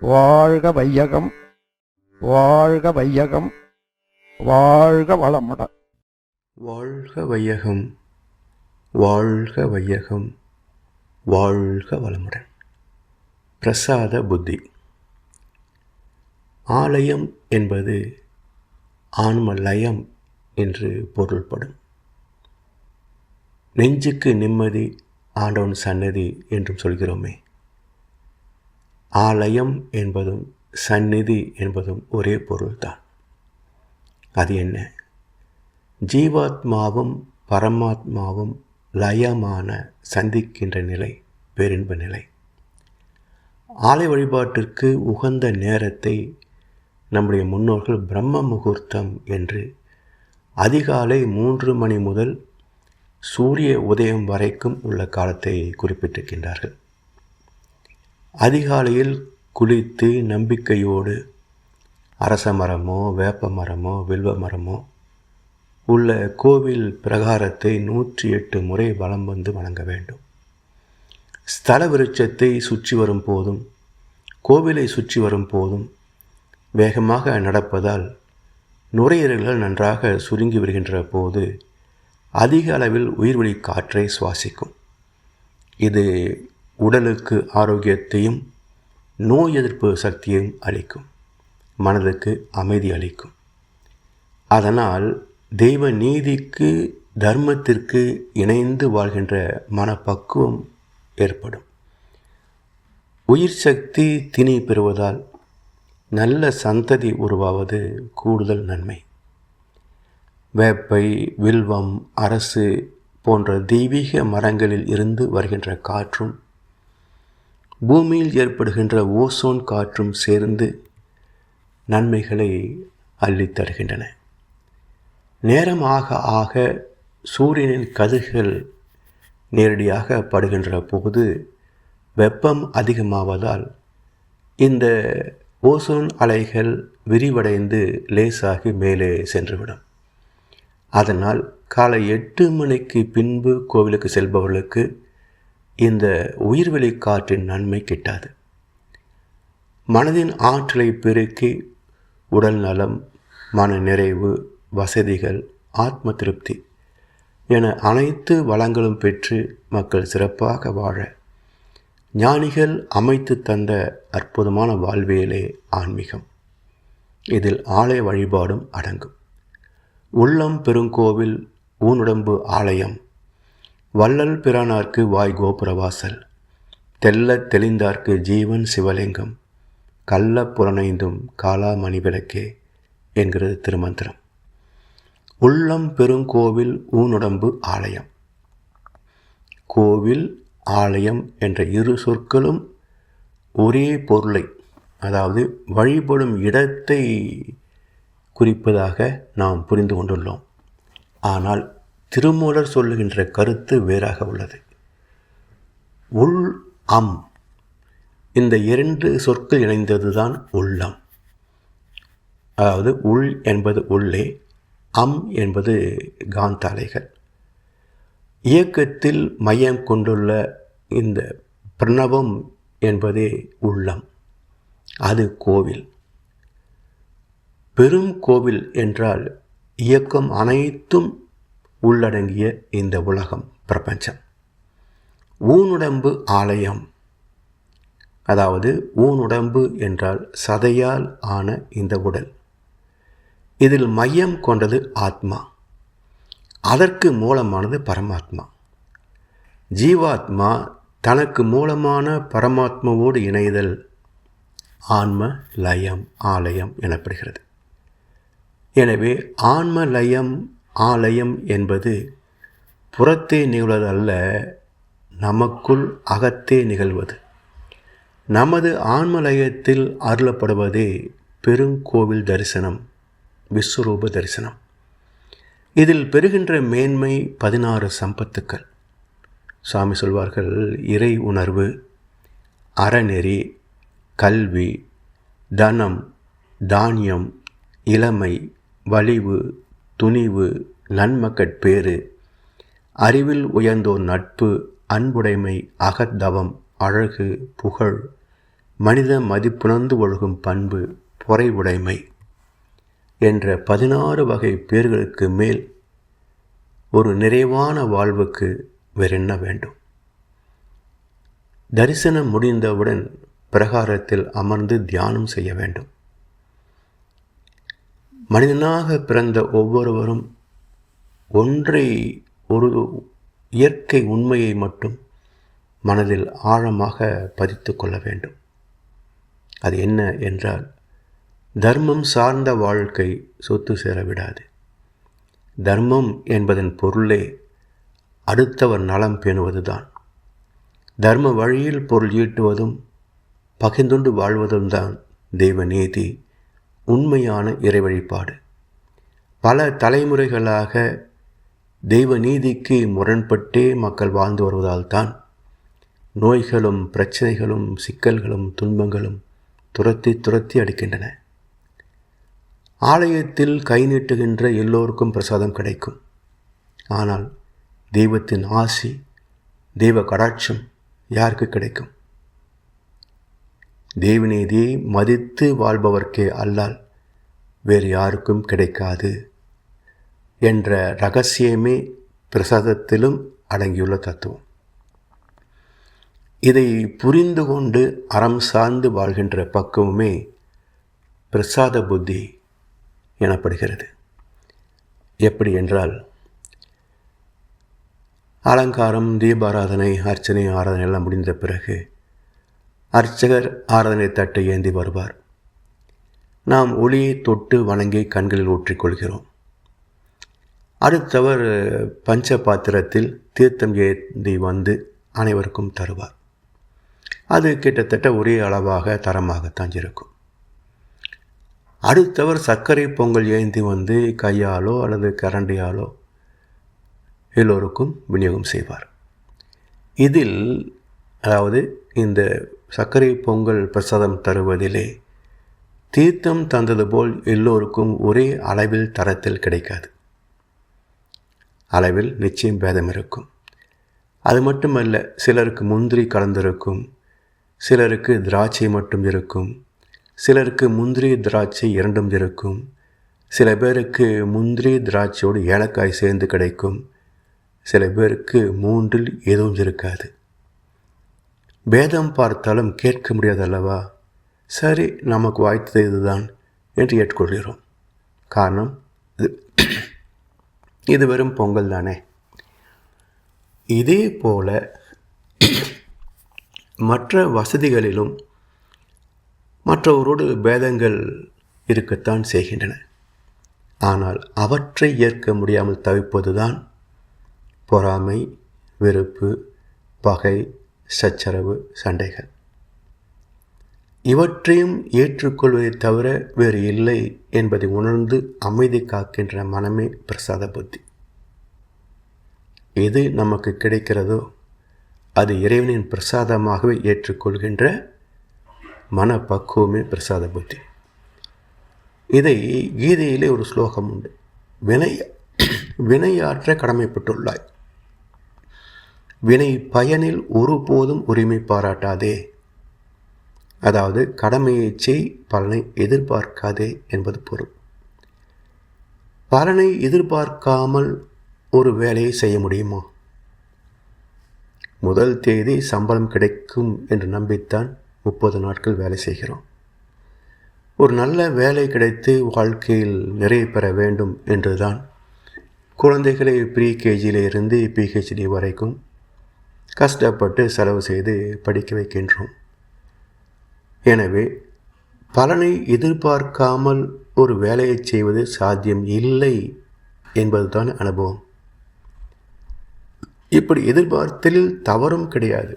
வாழ்க வையகம் வாழ்க வையகம் வாழ்க வளமுடன் வாழ்க வையகம் வாழ்க வையகம் வாழ்க வளமுடன். பிரசாத புத்தி. ஆலயம் என்பது ஆன்ம லயம் என்று பொருள்படும். நெஞ்சுக்கு நிம்மதி ஆண்டவன் சன்னதி என்றும் சொல்கிறோமே. ஆலயம் என்பதும் சந்நிதி என்பதும் ஒரே பொருள்தான். அது என்ன? ஜீவாத்மாவும் பரமாத்மாவும் லயமான சந்திக்கின்ற நிலை பேரின்ப நிலை. ஆலை வழிபாட்டிற்கு உகந்த நேரத்தை நம்முடைய முன்னோர்கள் பிரம்ம முகூர்த்தம் என்று அதிகாலை மூன்று மணி முதல் சூரிய உதயம் வரைக்கும் உள்ள காலத்தை குறிப்பிட்டிருக்கின்றார்கள். அதிகாலையில் குளித்து நம்பிக்கையோடு அரச மரமோ வேப்ப மரமோ வில்வ மரமோ உள்ள கோவில் பிரகாரத்தை நூற்றி எட்டு முறை வலம் வந்து வணங்க வேண்டும். ஸ்தல விருட்சத்தை சுற்றி வரும் போதும் கோவிலை சுற்றி வரும் போதும் வேகமாக நடப்பதால் நுரையீரல்கள் நன்றாக சுருங்கி வருகின்ற போது அதிக அளவில் உயிர்வழி காற்றை சுவாசிக்கும். இது உடலுக்கு ஆரோக்கியத்தையும் நோய் எதிர்ப்பு சக்தியையும் அளிக்கும். மனதுக்கு அமைதி அளிக்கும். அதனால் தெய்வ நீதிக்கு தர்மத்திற்கு இணைந்து வாழ்கின்ற மனப்பக்குவம் ஏற்படும். உயிர் சக்தி திணி பெறுவதால் நல்ல சந்ததி உருவாவது கூடுதல் நன்மை. வேப்பை வில்வம் அரசு போன்ற தெய்வீக மரங்களில் இருந்து வருகின்ற காற்றும் பூமியில் ஏற்படுகின்ற ஓசோன் காற்றும் சேர்ந்து நன்மைகளை அள்ளித் தருகின்றன. நேரம் ஆக ஆக சூரியனின் கதிர்கள் நேரடியாக படுகின்ற போது வெப்பம் அதிகமாவதால் இந்த ஓசோன் அலைகள் விரிவடைந்து லேசாகி மேலே சென்றுவிடும். அதனால் காலை எட்டு மணிக்கு பின்பு கோவிலுக்கு செல்பவர்களுக்கு இந்த உயிர்வெளி காற்றின் நன்மை கிட்டாது. மனதின் ஆற்றலை பெருக்கி உடல் நலம் மன நிறைவு வசதிகள் ஆத்ம திருப்தி என அனைத்து வளங்களும் பெற்று மக்கள் சிறப்பாக வாழ ஞானிகள் அமைத்து தந்த அற்புதமான வாழ்வியலே ஆன்மீகம். இதில் ஆலய வழிபாடும் அடங்கும். உள்ளம் பெருங்கோவில் ஊனுடம்பு ஆலயம் வள்ளல் பிரானார்க்கு வாய் கோபுரவாசல். தெல்ல தெளிந்தார்க்கு ஜீவன் சிவலிங்கம். கள்ள புறனைந்தும் காலாமணி விளக்கே என்கிறது திருமந்திரம். உள்ளம் பெருங்கோவில் ஊனுடம்பு ஆலயம். கோவில் ஆலயம் என்ற இரு சொற்களும் ஒரே பொருளை அதாவது வழிபடும் இடத்தை குறிப்பதாக நாம் புரிந்து கொண்டுள்ளோம். ஆனால் திருமூலர் சொல்லுகின்ற கருத்து வேறாக உள்ளது. உள் அம். இந்த இரண்டு சொற்கள் இணைந்ததுதான் உள்ளம். அதாவது உள் என்பது உள்ளே அம் என்பது காந்தாலைகள். இயக்கத்தில் மையம் கொண்டுள்ள இந்த பிரணவம் என்பதே உள்ளம். அது கோவில். பெரும் கோவில் என்றால் இயக்கம் அனைத்தும் உள்ளடங்கிய இந்த உலகம் பிரபஞ்சம். ஊனுடம்பு ஆலயம். அதாவது ஊனுடம்பு என்றால் சதையால் ஆன இந்த உடல். இதில் மையம் கொண்டது ஆத்மா. அதற்கு மூலமானது பரமாத்மா. ஜீவாத்மா தனக்கு மூலமான பரமாத்மாவோடு இணைதல் ஆன்ம லயம் ஆலயம் எனப்படுகிறது. எனவே ஆன்ம லயம் ஆலயம் என்பது புறத்தே நிகழ்வது அல்ல நமக்குள் அகத்தே நிகழ்வது. நமது ஆன்மலயத்தில் அருளப்படுவதே பெருங்கோவில் தரிசனம் விஸ்வரூப தரிசனம். இதில் பெறுகின்ற மேன்மை பதினாறு சம்பத்துக்கள். சுவாமி சொல்வார்கள் இறை உணர்வு அறநெறி கல்வி தனம் தானியம் இளமை வலிவு துணிவு நன்மக்கட்பேறு அறிவில் உயர்ந்தோர் நட்பு அன்புடைமை அகத்தவம் அழகு புகழ் மனித மதிப்புணர்ந்து ஒழுகும் பண்பு பொறைவுடைமை என்ற பதினாறு வகை பேர்களுக்கு மேல் ஒரு நிறைவான வாழ்வுக்கு வேறென்ன வேண்டும்? தரிசனம் முடிந்தவுடன் பிரகாரத்தில் அமர்ந்து தியானம் செய்ய வேண்டும். மனிதனாக பிறந்த ஒவ்வொருவரும் ஒன்றை ஒரு இயற்கை உண்மையை மட்டும் மனதில் ஆழமாக பதித்து கொள்ள வேண்டும். அது என்ன என்றால் தர்மம் சார்ந்த வாழ்க்கை சொத்து சேரவிடாது தர்மம் என்பதன் பொருளே அடுத்தவர் நலம் பேணுவதுதான். தர்ம வழியில் பொருள் ஈட்டுவதும் பகிர்ந்துண்டு வாழ்வதும் தான் தெய்வ நீதி. உண்மையான இறை வழிபாடு பல தலைமுறைகளாக தெய்வ நீதிக்கு முரண்பட்டே மக்கள் வாழ்ந்து வருவதால் தான் நோய்களும் பிரச்சனைகளும் சிக்கல்களும் துன்பங்களும் துரத்தி துரத்தி அடிக்கின்றன. ஆலயத்தில் கை நீட்டுகின்ற எல்லோருக்கும் பிரசாதம் கிடைக்கும். ஆனால் தெய்வத்தின் ஆசி தெய்வ கடாட்சம் யாருக்கு கிடைக்கும்? தேவநீதியை மதித்து வாழ்பவர்க்கே அல்லால் வேறு யாருக்கும் கிடைக்காது என்ற ரகசியமே பிரசாதத்திலும் அடங்கியுள்ள தத்துவம். இதை புரிந்து கொண்டு அறம் சார்ந்து வாழ்கின்ற பக்குவமே பிரசாத புத்தி எனப்படுகிறது. எப்படி என்றால் அலங்காரம் தீபாராதனை அர்ச்சனை ஆராதனை எல்லாம் முடிந்த பிறகு அர்ச்சகர் ஆராதனை தட்டை ஏந்தி வருவார். நாம் ஒளியை தொட்டு வணங்கி கண்களில் ஊற்றிக்கொள்கிறோம். அடுத்தவர் பஞ்ச பாத்திரத்தில் தீர்த்தம் ஏந்தி வந்து அனைவருக்கும் தருவார். அது கிட்டத்தட்ட ஒரே அளவாக தரமாகத்தான் இருக்கும். அடுத்தவர் சர்க்கரை பொங்கல் ஏந்தி வந்து கையாலோ அல்லது கரண்டியாலோ எல்லோருக்கும் விநியோகம் செய்வார். இதில் அதாவது இந்த சர்க்கரை பொங்கல் பிரசாதம் தருவதிலே தீர்த்தம் தந்தது போல் எல்லோருக்கும் ஒரே அளவில் தரத்தில் கிடைக்காது. அளவில் நிச்சயம் பேதம் இருக்கும். அது மட்டுமல்ல சிலருக்கு முந்திரி கலந்திருக்கும் சிலருக்கு திராட்சை மட்டும் இருக்கும் சிலருக்கு முந்திரி திராட்சை இரண்டும் இருக்கும் சில பேருக்கு முந்திரி திராட்சையோடு ஏலக்காய் சேர்ந்து கிடைக்கும் சில பேருக்கு மூன்றில் எதுவும் இருக்காது. பேதம் பார்த்தாலும் கேட்க முடியாது அல்லவா சரி நமக்கு வாய்த்தது இதுதான் என்று ஏற்றுக்கொள்கிறோம். காரணம் இது. இது வெறும் பொங்கல் தானே. இதே போல மற்ற வசதிகளிலும் மற்றவரோடு பேதங்கள் இருக்கத்தான் செய்கின்றன. ஆனால் அவற்றை ஏற்க முடியாமல் தவிப்பதுதான் பொறாமை வெறுப்பு பகை சச்சரவு சண்டைகள். இவற்றையும் ஏற்றுக்கொள்வதை தவிர வேறு இல்லை என்பதை உணர்ந்து அமைதி காக்கின்ற மனமே பிரசாத புத்தி. எது நமக்கு கிடைக்கிறதோ அது இறைவனின் பிரசாதமாகவே ஏற்றுக்கொள்கின்ற மனப்பக்குவமே பிரசாத புத்தி. இதை கீதையிலே ஒரு ஸ்லோகம் உண்டு. வினை வினையாற்ற கடமைப்பட்டுள்ளாய். வினை பயனில் ஒருபோதும் உரிமை பாராட்டாதே. அதாவது கடமையை செய் பலனை எதிர்பார்க்காதே என்பது பொருள். பலனை எதிர்பார்க்காமல் ஒரு வேலையை செய்ய முடியுமா? முதல் தேதி சம்பளம் கிடைக்கும் என்று நம்பித்தான் முப்பது நாட்கள் வேலை செய்கிறோம். ஒரு நல்ல வேலை கிடைத்து வாழ்க்கையில் நிறைய பெற வேண்டும் என்றுதான் குழந்தைகளை ப்ரீ கேஜியிலிருந்து பிஹெச்டி வரைக்கும் கஷ்டப்பட்டு செலவு செய்து படிக்க வைக்கின்றோம். எனவே பலனை எதிர்பார்க்காமல் ஒரு வேலையை செய்வது சாத்தியம் இல்லை என்பதுதான் அனுபவம். இப்படி எதிர்பார்த்தலில் தவறும் கிடையாது.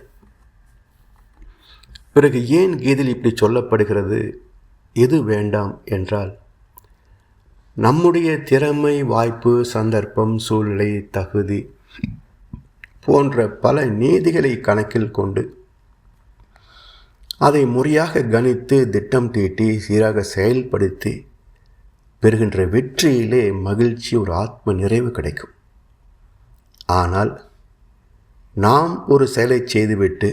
பிறகு ஏன் கீதில் இப்படி சொல்லப்படுகிறது? எது வேண்டாம் என்றால் நம்முடைய திறமை வாய்ப்பு சந்தர்ப்பம் சூழ்நிலை தகுதி போன்ற பல நீதிகளை கணக்கில் கொண்டு அதை முறையாக கணித்து திட்டம் தீட்டி சீராக செயல்படுத்தி பெறுகின்ற வெற்றியிலே மகிழ்ச்சி ஒரு ஆத்ம நிறைவு கிடைக்கும். ஆனால் நாம் ஒரு செயலை செய்துவிட்டு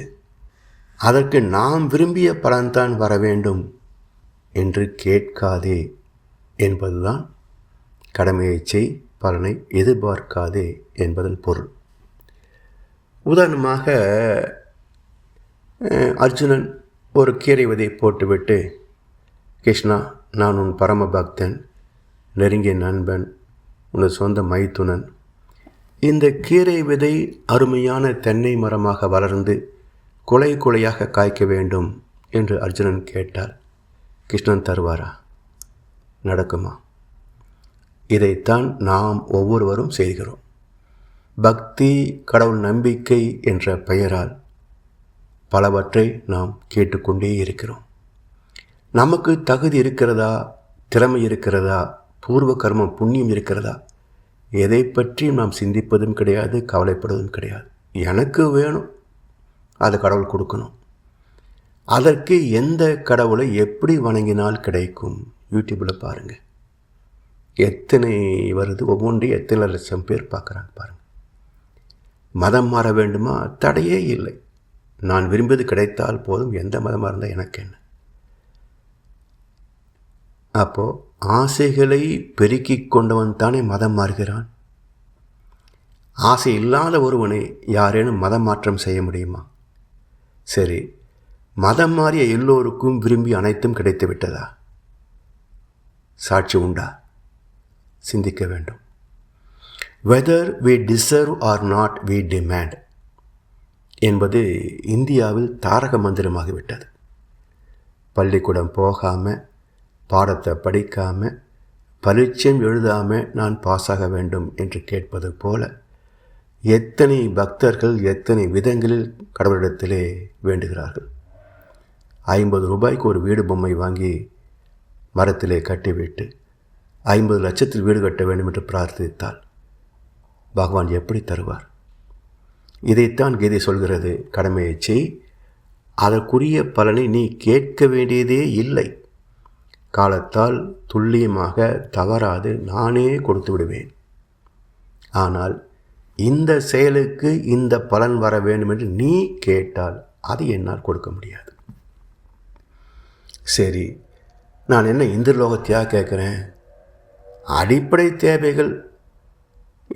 அதற்கு நாம் விரும்பிய பலன்தான் வர வேண்டும் என்று கேட்காதே என்பதுதான் கடமையை செய் பலனை எதிர்பார்க்காதே என்பதன் பொருள். உதாரணமாக அர்ஜுனன் ஒரு கீரை விதை போட்டுவிட்டு கிருஷ்ணா நான் உன் பரம பக்தன் நெருங்கிய நண்பன் உனது சொந்த மைத்துனன். இந்த கீரை விதை அருமையான தென்னை மரமாக வளர்ந்து குலை குலையாக காய்க்க வேண்டும் என்று அர்ஜுனன் கேட்டார். கிருஷ்ணன் தருவாரா? நடக்குமா. இதைத்தான் நாம் ஒவ்வொருவரும் செய்கிறோம். பக்தி கடவுள் நம்பிக்கை என்ற பெயரால் பலவற்றை நாம் கேட்டுக்கொண்டே இருக்கிறோம். நமக்கு தகுதி இருக்கிறதா? திறமை இருக்கிறதா? பூர்வ கர்மம் புண்ணியம் இருக்கிறதா? எதை பற்றி நாம் சிந்திப்பதும் கிடையாது கவலைப்படுவதும் கிடையாது. எனக்கு வேணும். அது கடவுள் கொடுக்கணும். அதற்கு எந்த கடவுளை எப்படி வணங்கினால் கிடைக்கும்? யூடியூப்பில் பாருங்கள் எத்தனை வருது? ஒவ்வொன்றையும் எத்தனை லட்சம் பேர் பார்க்குறாங்க பாருங்கள் மதம் மாற வேண்டுமா? தடையே இல்லை. நான் விரும்பியது கிடைத்தால் போதும். எந்த மதமாக இருந்தால் எனக்கு என்ன? அப்போது ஆசைகளை பெருக்கிக் கொண்டவன் தானே மதம் மாறுகிறான். ஆசை இல்லாத ஒருவனை யாரேனும் மதம் மாற்றம் செய்ய முடியுமா? சரி மதம் மாறிய எல்லோருக்கும் விரும்பி அனைத்தும் கிடைத்து விட்டதா சாட்சி உண்டா? சிந்திக்க வேண்டும். Whether we deserve or not we demand என்பது இந்தியாவில் தாரக மந்திரமாகிவிட்டது பள்ளிக்கூடம் போகாமல் பாடத்தை படிக்காமல் பரீட்சையும் எழுதாமல் நான் பாஸாக வேண்டும் என்று கேட்பது போல எத்தனை பக்தர்கள் எத்தனை விதங்களில் கடவுளிடத்திலே வேண்டுகிறார்கள்? ஐம்பது ரூபாய்க்கு ஒரு வீடு பொம்மை வாங்கி மரத்திலே கட்டிவிட்டு ஐம்பது லட்சத்தில் வீடு கட்ட வேண்டும் என்று பிரார்த்தித்தால் பகவான் எப்படி தருவார்? இதைத்தான் கீதை சொல்கிறது கடமையை செய் அதற்குரிய பலனை நீ கேட்க வேண்டியதே இல்லை. காலத்தால் துல்லியமாக தவறாது நானே கொடுத்து விடுவேன். ஆனால் இந்த செயலுக்கு இந்த பலன் வர வேண்டும் என்று நீ கேட்டால் அது என்னால் கொடுக்க முடியாது. சரி நான் என்ன இந்திரலோகத்தையாக கேட்குறேன்? அடிப்படை தேவைகள்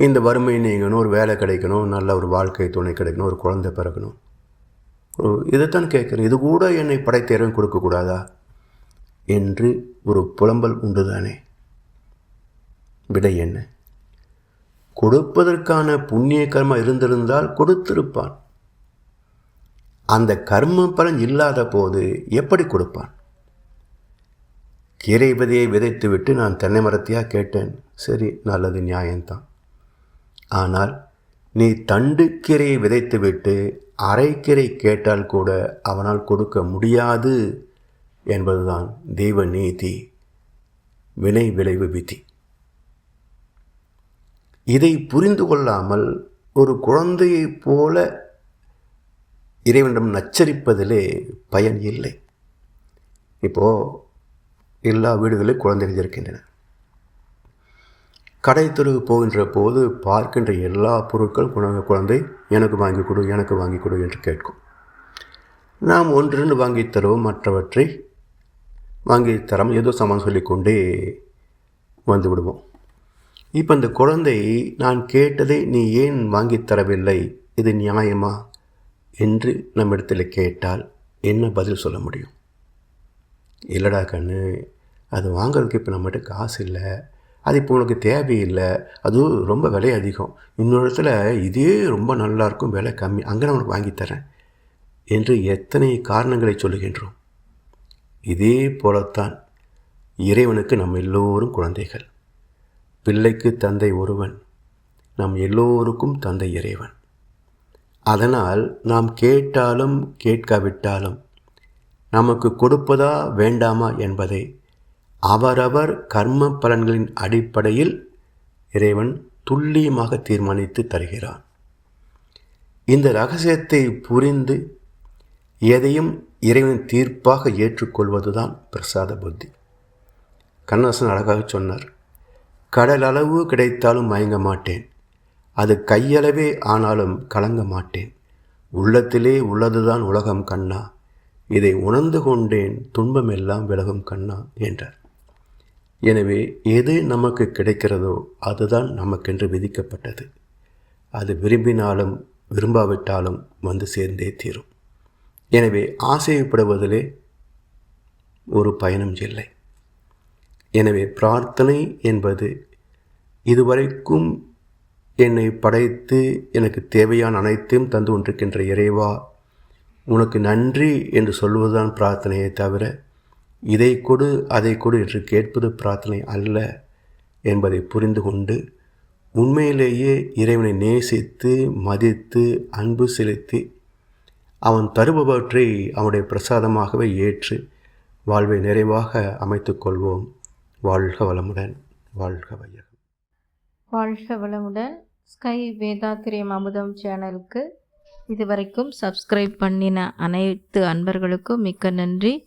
இந்த வறுமை நீங்கணும் ஒரு வேலை கிடைக்கணும் நல்ல ஒரு வாழ்க்கை துணை கிடைக்கணும் ஒரு குழந்தை பிறக்கணும். ஒரு இதைத்தான் கேட்குறேன். இது கூட என்னை படைத்தேர்வும் கொடுக்கக்கூடாதா? என்று ஒரு புலம்பல் உண்டுதானே? விடை என்ன? கொடுப்பதற்கான புண்ணிய கர்மம் இருந்திருந்தால் கொடுத்திருப்பான். அந்த கர்ம பலன் இல்லாத போது எப்படி கொடுப்பான்? கீரை விதையை விதைத்து விட்டு நான் தென்னை மரத்தையாக கேட்டேன். சரி நல்லது நியாயம்தான். ஆனால் நீ தண்டுக்கீரையை விதைத்துவிட்டு அரைக்கீரை கேட்டால் கூட அவனால் கொடுக்க முடியாது என்பதுதான் தெய்வ நீதி. வினை விளைவு விதி. இதை புரிந்து கொள்ளாமல் ஒரு குழந்தையைப் போல இறைவனிடம் நச்சரிப்பதிலே பயன் இல்லை. இப்போது எல்லா வீடுகளிலும் குழந்தைகள் இருக்கின்றன. கடை தெருவு போகின்ற போது பார்க்கின்ற எல்லா பொருட்களும் குழந்தை குழந்தை எனக்கு வாங்கி கொடு எனக்கு வாங்கி கொடு என்று கேட்கும். நாம் ஒன்று வாங்கி தருவோம் மற்றவற்றை வாங்கி தரம் ஏதோ சமான் சொல்லிக்கொண்டே வந்து விடுவோம். இப்போ இந்த குழந்தை நான் கேட்டதை நீ ஏன் வாங்கித் தரவில்லை? இது நியாயமா? என்று நம்மிடத்தில் கேட்டால் என்ன பதில் சொல்ல முடியும்? இல்லைடா கண்ணு அது வாங்குறதுக்கு இப்போ நம்மகிட்ட காசு இல்லை. அது இப்போ உனக்கு தேவையில்லை. அதுவும் ரொம்ப விலை அதிகம். இன்னொரு இடத்துல இதே ரொம்ப நல்லா இருக்கும் விலை கம்மி. அங்கே நான் உனக்கு வாங்கித் தரேன் என்று எத்தனை காரணங்களை சொல்லுகின்றோம். இதே போலத்தான் இறைவனுக்கு நம் எல்லோரும் குழந்தைகள். பிள்ளைக்கு தந்தை ஒருவன் நம் எல்லோருக்கும் தந்தை இறைவன். அதனால் நாம் கேட்டாலும் கேட்காவிட்டாலும் நமக்கு கொடுப்பதா வேண்டாமா என்பதை அவரவர் கர்ம பலன்களின் அடிப்படையில் இறைவன் துல்லியமாக தீர்மானித்து தருகிறான் இந்த ரகசியத்தை புரிந்து எதையும் இறைவன் தீர்ப்பாக ஏற்றுக்கொள்வதுதான் பிரசாத புத்தி. கண்ணதாசன் அழகாக சொன்னார் கடல் அளவு கிடைத்தாலும் மயங்க மாட்டேன். அது கையளவே ஆனாலும் கலங்க மாட்டேன். உள்ளத்திலே உள்ளதுதான் உலகம் கண்ணா. இதை உணர்ந்து கொண்டேன் துன்பமெல்லாம் விலகும் கண்ணா என்றார். எனவே எது நமக்கு கிடைக்கிறதோ அதுதான் நமக்கென்று விதிக்கப்பட்டது. அது விரும்பினாலும் விரும்பாவிட்டாலும் வந்து சேர்ந்தே தீரும். எனவே ஆசைப்படுவதிலே ஒரு பயணம் இல்லை. எனவே பிரார்த்தனை என்பது இதுவரைக்கும் என்னை படைத்து எனக்கு தேவையான அனைத்தையும் தந்து கொண்டிருக்கின்ற இறைவா உனக்கு நன்றி என்று சொல்வதுதான் பிரார்த்தனையை தவிர இதை கொடு அதை கொடு என்று கேட்பது பிரார்த்தனை அல்ல என்பதை புரிந்து கொண்டு உண்மையிலேயே இறைவனை நேசித்து மதித்து அன்பு செலுத்தி அவன் தருபவற்றை அவனுடைய பிரசாதமாகவே ஏற்று வாழ்வை நிறைவாக அமைத்துக்கொள்வோம் வாழ்க வளமுடன். வாழ்க வையகம். வாழ்க வளமுடன். ஸ்கை வேதாத்திரியம் அமுதம் சேனலுக்கு இதுவரைக்கும் சப்ஸ்கிரைப் பண்ணின அனைத்து அன்பர்களுக்கும் மிக்க நன்றி.